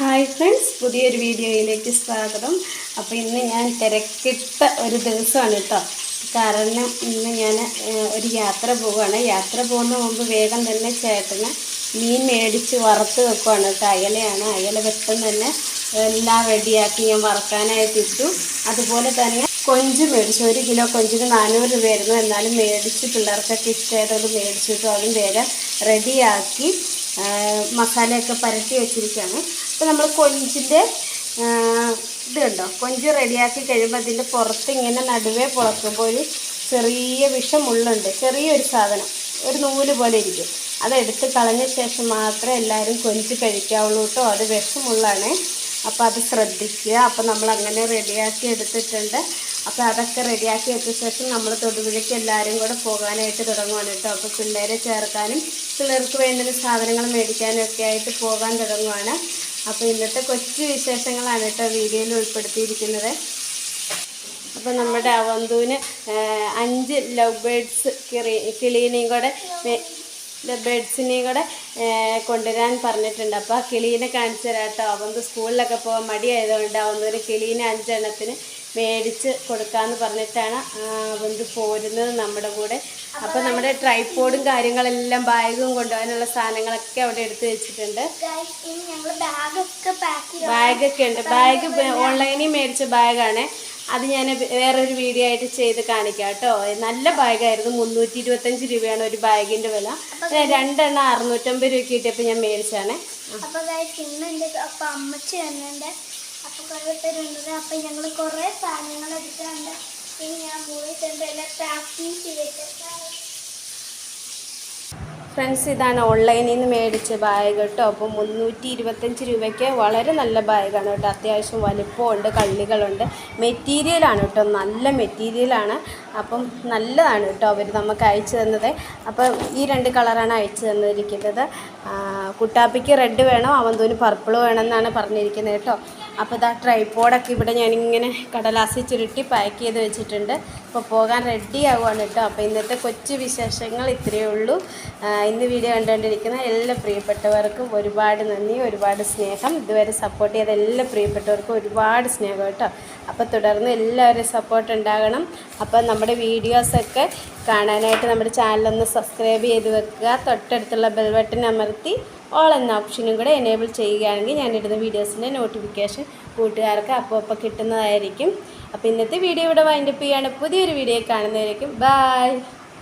Hi friends പുതിയൊരു വീഡിയോയിലേക്ക് സ്വാഗതം. അപ്പോൾ ഇന്ന് ഞാൻ തിരക്കിട്ട ഒരു ദിവസമാണ് കേട്ടോ കാരണം ഇന്ന് ഞാൻ ഒരു യാത്ര പോവുകയാണ് യാത്ര പോകുന്ന മുമ്പ് വേഗം തന്നെ ചേട്ടന് മീൻ മേടിച്ച് വറുത്ത് വെക്കുവാണ് കേട്ടോ അയലയാണ്. അയല പെട്ടെന്ന് തന്നെ എല്ലാം റെഡിയാക്കി ഞാൻ വറുക്കാനായിട്ട് ഇട്ടു. അതുപോലെ തന്നെ കൊഞ്ച് മേടിച്ചു. ഒരു കിലോ കൊഞ്ചിന് നാനൂറ് രൂപയായിരുന്നു. എന്നാലും മേടിച്ച് പിള്ളേർക്കൊക്കെ ഇഷ്ടമായതുകൊണ്ട് മേടിച്ചിട്ടു അതും വേഗം റെഡിയാക്കി മസാലയൊക്കെ പരട്ടി വെച്ചിരിക്കുകയാണ്. അപ്പോൾ നമ്മൾ കൊഞ്ചിന്റെ ഇത് കണ്ടോ? കൊഞ്ച് റെഡിയാക്കി കഴിയുമ്പോൾ അതിന്റെ പുറത്ത് ഇങ്ങനെ നടുവേ പുളക്കുമ്പോൾ ഒരു ചെറിയ വിഷമുള്ളുണ്ട് ചെറിയൊരു സാധനം. ഒരു നൂൽ പോലെ ഇരിക്കും. അതെടുത്ത് കളഞ്ഞ ശേഷം മാത്രമേ എല്ലാവരും കൊഞ്ച് കഴിക്കാവുള്ളൂ കേട്ടോ. അത് വിഷമുള്ളതാണ് അപ്പോൾ അത് ശ്രദ്ധിക്കുക. അപ്പോൾ നമ്മൾ അങ്ങനെ റെഡിയാക്കി എടുത്തിട്ടുണ്ട്. അപ്പോൾ അതൊക്കെ റെഡിയാക്കി വെച്ച ശേഷം നമ്മൾ തൊടുപുഴയ്ക്ക് എല്ലാവരും കൂടെ പോകാനായിട്ട് തുടങ്ങുവാണ് കേട്ടോ. അപ്പോൾ പിള്ളേരെ ചേർക്കാനും പിള്ളേർക്ക് വേണ്ടുന്ന സാധനങ്ങൾ മേടിക്കാനും ഒക്കെ ആയിട്ട് പോകാൻ തുടങ്ങുവാണ്. അപ്പോൾ ഇന്നത്തെ കൊച്ചു വിശേഷങ്ങളാണ് കേട്ടോ വീഡിയോയിൽ ഉൾപ്പെടുത്തിയിരിക്കുന്നത്. അപ്പോൾ നമ്മുടെ അവന്തൂന് അഞ്ച് ലവ് ബേഡ്സ് കിറി കിളീനെയും കൂടെ ലവ് ബേഡ്സിനെയും കൂടെ കൊണ്ടുവരാൻ പറഞ്ഞിട്ടുണ്ട്. അപ്പോൾ ആ കിളീനെ കാണിച്ചു തരാം കേട്ടോ. അവന്ത് സ്കൂളിലൊക്കെ പോകാൻ മടിയായതുകൊണ്ട് അവന്തൂന് കിളീനെ അഞ്ചെണ്ണത്തിന് മേടിച്ച് കൊടുക്കാമെന്ന് പറഞ്ഞിട്ടാണ് അവന്ത് പോരുന്നത് നമ്മുടെ കൂടെ. അപ്പോൾ നമ്മുടെ ട്രൈപോഡും കാര്യങ്ങളെല്ലാം ബാഗും കൊണ്ടുപോകാനുള്ള സാധനങ്ങളൊക്കെ അവിടെ എടുത്തു വെച്ചിട്ടുണ്ട്. ബാഗൊക്കെ ഉണ്ട്. ബാഗ് ഓൺലൈനിൽ മേടിച്ച ബാഗാണ്. അത് ഞാൻ വേറൊരു വീഡിയോ ആയിട്ട് ചെയ്ത് കാണിക്കാം കേട്ടോ. നല്ല ബാഗായിരുന്നു. മുന്നൂറ്റി ഇരുപത്തഞ്ച് രൂപയാണ് ഒരു ബാഗിന്റെ വില. രണ്ടെണ്ണം അറുന്നൂറ്റമ്പത് രൂപ കിട്ടിയപ്പോൾ ഞാൻ മേടിച്ചാണ് അപ്പൊ ഗൈസ് ഇന്ന് എന്റെ അപ്പൊ അമ്മച്ചി വന്നിട്ടുണ്ട്. അപ്പൊ കുറെ പേരുണ്ട് അപ്പൊ ഞങ്ങൾ കുറെ സാധനങ്ങൾ എടുക്കാറുണ്ട് ഇനി ഞാൻ പോയിട്ടുണ്ട് എല്ലാം പ്രാക്ടീസ് ചെയ്തിട്ട് ഫ്രണ്ട്സ് ഇതാണ് ഓൺലൈനിൽ നിന്ന് മേടിച്ച ബാഗ് കേട്ടോ. അപ്പോൾ മുന്നൂറ്റി ഇരുപത്തഞ്ച് രൂപയ്ക്ക് വളരെ നല്ല ബാഗാണ് കേട്ടോ. അത്യാവശ്യം വലിപ്പമുണ്ട് കള്ളികളുണ്ട്. മെറ്റീരിയലാണ് കേട്ടോ. നല്ല മെറ്റീരിയലാണ് അപ്പം നല്ലതാണ് കേട്ടോ അവർ നമുക്ക് അയച്ചു തന്നത്. അപ്പം ഈ രണ്ട് കളറാണ് അയച്ചു തന്നിരിക്കുന്നത്. കുട്ടാപ്പിക്ക് റെഡ് വേണം അവന്തോന് പർപ്പിൾ വേണം എന്നാണ് പറഞ്ഞിരിക്കുന്നത് കേട്ടോ. അപ്പോൾ ഇതാ ട്രൈപ്പോഡൊക്കെ ഇവിടെ ഞാനിങ്ങനെ കടലാസി ചുരുട്ടി പാക്ക് ചെയ്ത് വെച്ചിട്ടുണ്ട്. അപ്പോൾ പോകാൻ റെഡി ആവുകയാണ് കേട്ടോ. അപ്പോൾ ഇന്നത്തെ കൊച്ചു വിശേഷങ്ങൾ ഇത്രയേ ഉള്ളൂ. ഇന്ന് വീഡിയോ കണ്ടുകൊണ്ടിരിക്കുന്ന എല്ലാ പ്രിയപ്പെട്ടവർക്കും ഒരുപാട് നന്ദി ഒരുപാട് സ്നേഹം. ഇതുവരെ സപ്പോർട്ട് ചെയ്ത എല്ലാ പ്രിയപ്പെട്ടവർക്കും ഒരുപാട് സ്നേഹം കേട്ടോ. അപ്പോൾ തുടർന്ന് എല്ലാവരും സപ്പോർട്ട് ഉണ്ടാകണം. അപ്പോൾ നമ്മുടെ വീഡിയോസൊക്കെ കാണാനായിട്ട് നമ്മുടെ ചാനലൊന്ന് സബ്സ്ക്രൈബ് ചെയ്ത് വെക്കുക. തൊട്ടടുത്തുള്ള ബെൽ ബട്ടൺ അമർത്തി ഓൾ എന്ന ഓപ്ഷനും കൂടെ എനേബിൾ ചെയ്യുകയാണെങ്കിൽ ഞാനിടുന്ന വീഡിയോസിന്റെ നോട്ടിഫിക്കേഷൻ കൂട്ടുകാർക്ക് അപ്പോൾ അപ്പോൾ കിട്ടുന്നതായിരിക്കും. അപ്പോൾ ഇന്നത്തെ വീഡിയോ ഇവിടെ വൈൻഡപ്പ് ചെയ്യാണ്. പുതിയൊരു വീഡിയോ കാണുന്നതായിരിക്കും ബായ്